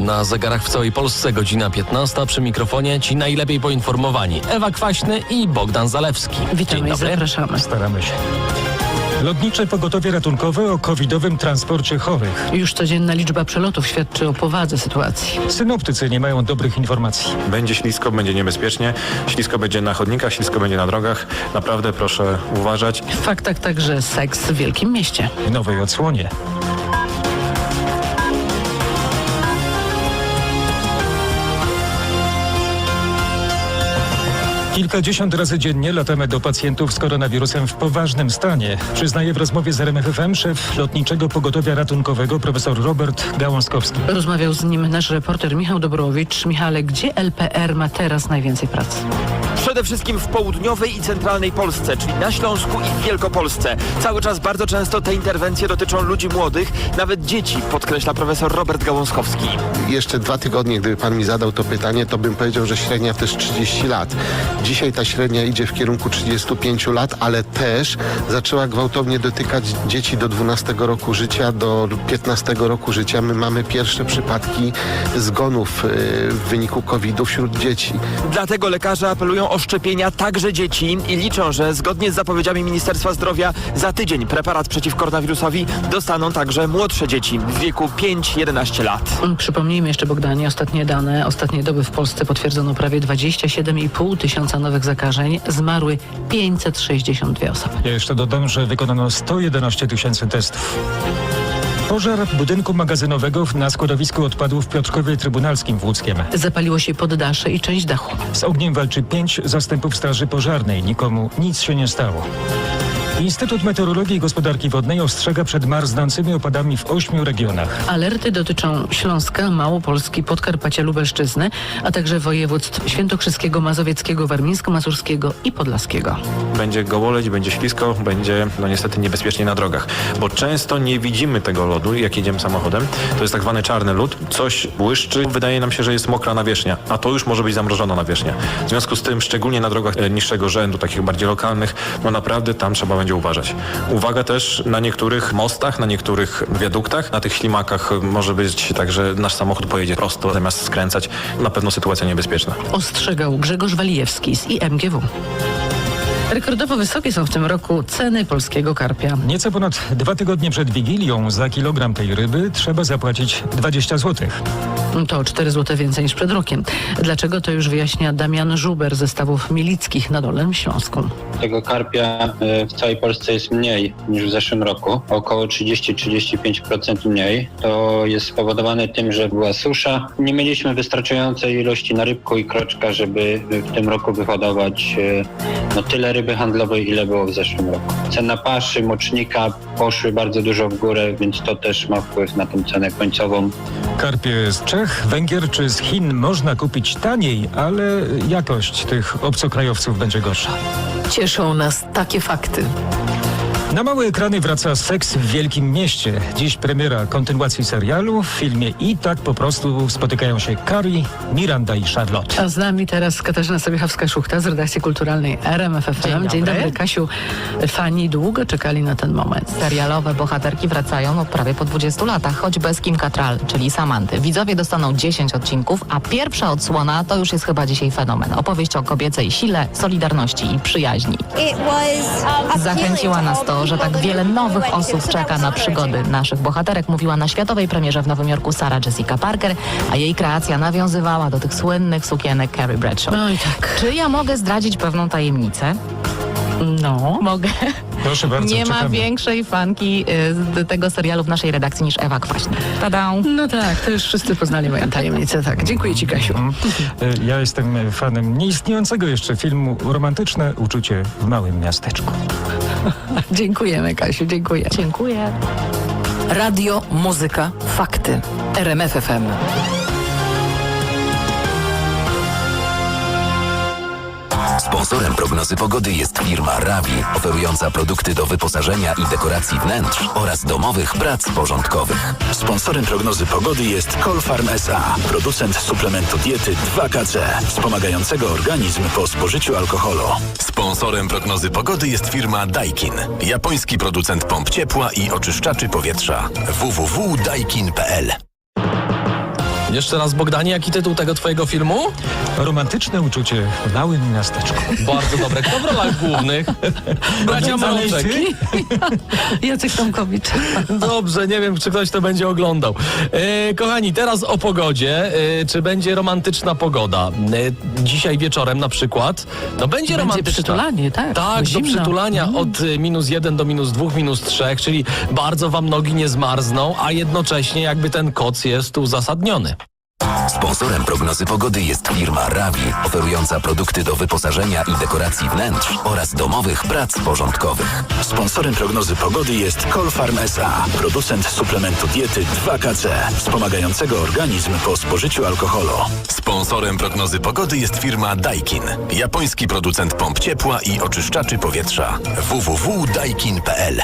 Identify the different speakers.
Speaker 1: Na zegarach w całej Polsce godzina 15. Przy mikrofonie ci najlepiej poinformowani Ewa Kwaśny i Bogdan Zalewski.
Speaker 2: Witamy
Speaker 1: Dzień
Speaker 2: i zapraszamy.
Speaker 3: Staramy się. Lotnicze pogotowie ratunkowe o covidowym transporcie chorych.
Speaker 2: Już codzienna liczba przelotów świadczy o powadze sytuacji.
Speaker 3: Synoptycy nie mają dobrych informacji.
Speaker 4: Będzie ślisko, będzie niebezpiecznie. Ślisko będzie na chodnikach, ślisko będzie na drogach. Naprawdę proszę uważać.
Speaker 2: W faktach także seks w wielkim mieście.
Speaker 3: W nowej odsłonie. Kilkadziesiąt razy dziennie latamy do pacjentów z koronawirusem w poważnym stanie, przyznaje w rozmowie z RMFFM szef lotniczego pogotowia ratunkowego profesor Robert Gałązkowski.
Speaker 2: Rozmawiał z nim nasz reporter Michał Dobrowicz. Michale, gdzie LPR ma teraz najwięcej pracy?
Speaker 5: Przede wszystkim w południowej i centralnej Polsce, czyli na Śląsku i w Wielkopolsce. Cały czas bardzo często te interwencje dotyczą ludzi młodych, nawet dzieci, podkreśla profesor Robert Gałązkowski.
Speaker 6: jeszcze dwa tygodnie, gdyby pan mi zadał to pytanie, to bym powiedział, że średnia to jest 30 lat. Dzisiaj ta średnia idzie w kierunku 35 lat, ale też zaczęła gwałtownie dotykać dzieci do 12 roku życia, do 15 roku życia. My mamy pierwsze przypadki zgonów y, w wyniku COVID-u wśród dzieci.
Speaker 5: Dlatego lekarze apelują o szczepienia także dzieci i liczą, że zgodnie z zapowiedziami Ministerstwa Zdrowia za tydzień preparat przeciw koronawirusowi dostaną także młodsze dzieci w wieku 5-11 lat.
Speaker 2: Przypomnijmy jeszcze, Bogdanie, ostatnie dane. Ostatniej doby w Polsce potwierdzono prawie 27,5 tysiąca nowych zakażeń. Zmarły 562 osoby.
Speaker 3: Ja jeszcze dodam, że wykonano 111 tysięcy testów. Pożar budynku magazynowego na składowisku odpadów w Piotrkowie Trybunalskim w Łódzkiem.
Speaker 2: Zapaliło się poddasze i część dachu.
Speaker 3: Z ogniem walczy pięć zastępów Straży Pożarnej. Nikomu nic się nie stało. Instytut Meteorologii i Gospodarki Wodnej ostrzega przed marznącymi opadami w ośmiu regionach.
Speaker 2: Alerty dotyczą Śląska, Małopolski, Podkarpacia, Lubelszczyzny, a także województw świętokrzyskiego, mazowieckiego, warmińsko-mazurskiego i podlaskiego.
Speaker 4: Będzie gołoleć, będzie ślisko, będzie no niestety niebezpiecznie na drogach. Bo często nie widzimy tego lodu, jak jedziemy samochodem. To jest tak zwany czarny lód. Coś błyszczy, wydaje nam się, że jest mokra nawierzchnia, a to już może być zamrożona nawierzchnia. W związku z tym, szczególnie na drogach e, niższego rzędu, takich bardziej lokalnych, no naprawdę tam trzeba będzie uważać. Uwaga też na niektórych mostach, na niektórych wiaduktach, na tych ślimakach może być tak, że nasz samochód pojedzie prosto zamiast skręcać. Na pewno sytuacja niebezpieczna.
Speaker 2: Ostrzegał Grzegorz Walijewski z IMGW. Rekordowo wysokie są w tym roku ceny polskiego karpia.
Speaker 3: Nieco ponad dwa tygodnie przed Wigilią za kilogram tej ryby trzeba zapłacić 20 zł.
Speaker 2: To o 4 zł więcej niż przed rokiem. Dlaczego to już wyjaśnia Damian Żuber ze stawów Milickich na Dolnym Śląsku.
Speaker 7: Tego karpia e, w całej Polsce jest mniej niż w zeszłym roku, około 30-35% mniej. To jest spowodowane tym, że była susza. Nie mieliśmy wystarczającej ilości na rybku i kroczka, żeby w tym roku wyhodować e, no, tyle ryby handlowej, ile było w zeszłym roku. Cena paszy, mocznika poszły bardzo dużo w górę, więc to też ma wpływ na tą cenę końcową.
Speaker 3: Karpie z Czech, Węgier czy z Chin można kupić taniej, ale jakość tych obcokrajowców będzie gorsza.
Speaker 8: Cieszą nas takie fakty.
Speaker 3: Na małe ekrany wraca Seks w Wielkim Mieście. Dziś premiera kontynuacji serialu. W filmie i tak po prostu spotykają się Carrie, Miranda i Charlotte.
Speaker 2: A z nami teraz Katarzyna Sobiechowska-Szuchta z redakcji kulturalnej RMFFM.
Speaker 8: Dzień
Speaker 2: Dzień
Speaker 8: dobry.
Speaker 2: Kasiu. Fani długo czekali na ten moment.
Speaker 9: Serialowe bohaterki wracają no, prawie po 20 latach, choćby z Kim Cattrall, czyli Samanty. Widzowie dostaną 10 odcinków, a pierwsza odsłona to już jest chyba dzisiaj fenomen. Opowieść o kobiecej sile, solidarności i przyjaźni. Zachęciła nas to, że tak wiele nowych osób czeka na przygody naszych bohaterek, mówiła na światowej premierze w Nowym Jorku Sarah Jessica Parker, a jej kreacja nawiązywała do tych słynnych sukienek Carrie Bradshaw.
Speaker 2: No i tak.
Speaker 9: Czy ja mogę zdradzić pewną tajemnicę?
Speaker 2: No.
Speaker 9: Mogę.
Speaker 3: Proszę bardzo,
Speaker 9: Nie ma
Speaker 3: czekamy.
Speaker 9: większej fanki y, z tego serialu w naszej redakcji niż Ewa Kwaśna. Tada!
Speaker 2: No tak, to już wszyscy poznali moją tajemnicę. Tak, dziękuję Ci, Kasiu.
Speaker 3: E, Ja jestem fanem nieistniejącego jeszcze filmu Romantyczne uczucie w małym miasteczku.
Speaker 2: Dziękujemy, Kasiu, dziękuję.
Speaker 9: Dziękuję.
Speaker 8: Radio, muzyka, fakty. RMFFM.
Speaker 10: Sponsorem prognozy pogody jest firma Rawi, oferująca produkty do wyposażenia i dekoracji wnętrz oraz domowych prac porządkowych.
Speaker 11: Sponsorem prognozy pogody jest Colfarm SA, producent suplementu diety 2KC, wspomagającego organizm po spożyciu alkoholu.
Speaker 10: Sponsorem prognozy pogody jest firma Daikin, japoński producent pomp ciepła i oczyszczaczy powietrza. www.daikin.pl
Speaker 1: Jeszcze raz, Bogdanie, jaki tytuł tego twojego filmu?
Speaker 3: Romantyczne uczucie w małym miasteczku.
Speaker 1: Bardzo dobre. Kto w rolach głównych? Bracia Mroczek.
Speaker 2: Jacek Tomkowicz.
Speaker 1: Dobrze, nie wiem, czy ktoś to będzie oglądał. E, kochani, teraz o pogodzie. E, czy będzie romantyczna pogoda? E, dzisiaj wieczorem na przykład. No będzie,
Speaker 2: Będzie
Speaker 1: romantyczna.
Speaker 2: przytulanie, tak.
Speaker 1: Tak, do przytulania
Speaker 2: Mm.
Speaker 1: od y, minus 1 do minus 2, minus 3, czyli bardzo wam nogi nie zmarzną, a jednocześnie jakby ten koc jest uzasadniony.
Speaker 10: Sponsorem prognozy pogody jest firma Rawi, oferująca produkty do wyposażenia i dekoracji wnętrz oraz domowych prac porządkowych.
Speaker 11: Sponsorem prognozy pogody jest Colfarm SA, producent suplementu diety 2KC, wspomagającego organizm po spożyciu alkoholu.
Speaker 10: Sponsorem prognozy pogody jest firma Daikin, japoński producent pomp ciepła i oczyszczaczy powietrza. www.daikin.pl